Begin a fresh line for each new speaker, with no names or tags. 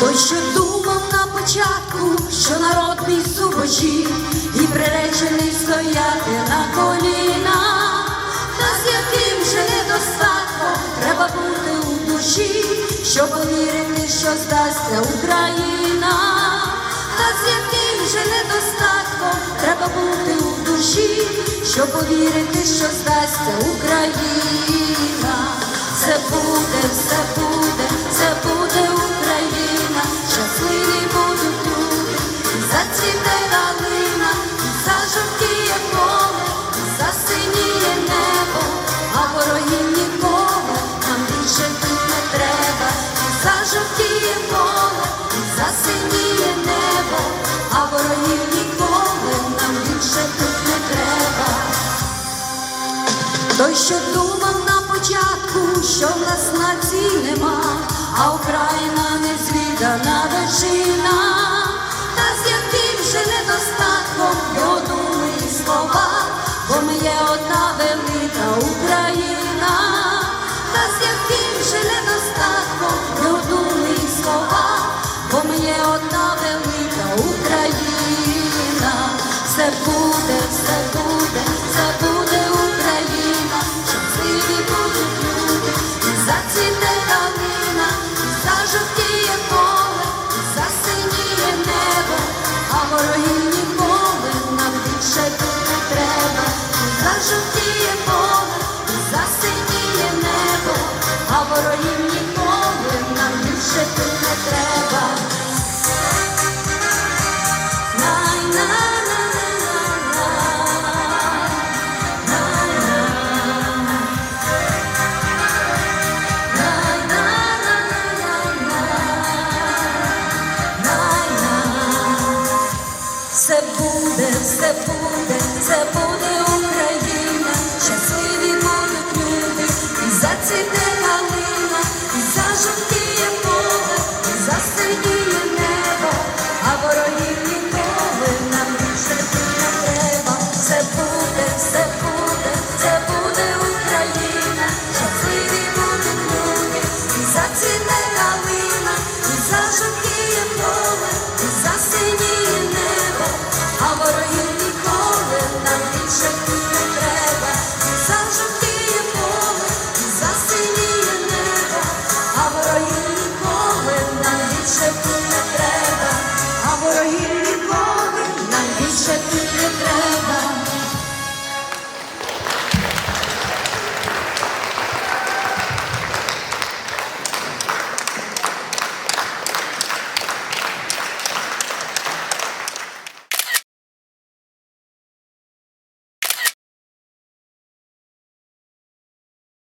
Той, що думав на початку, що народ мій субочі, і приречений стояти на коліна, та з яким же недостатком треба бути у душі, щоб повірити, що здасться Україна, та з яким же недостатком треба бути у душі, щоб повірити, що здасться Україна. Той, що думав на початку, що в нас нації нема, а Україна не звідана жовтіє поле, засиніє небо, а ворогів ніколи нам жити не треба. Це буде, це буде, це буде у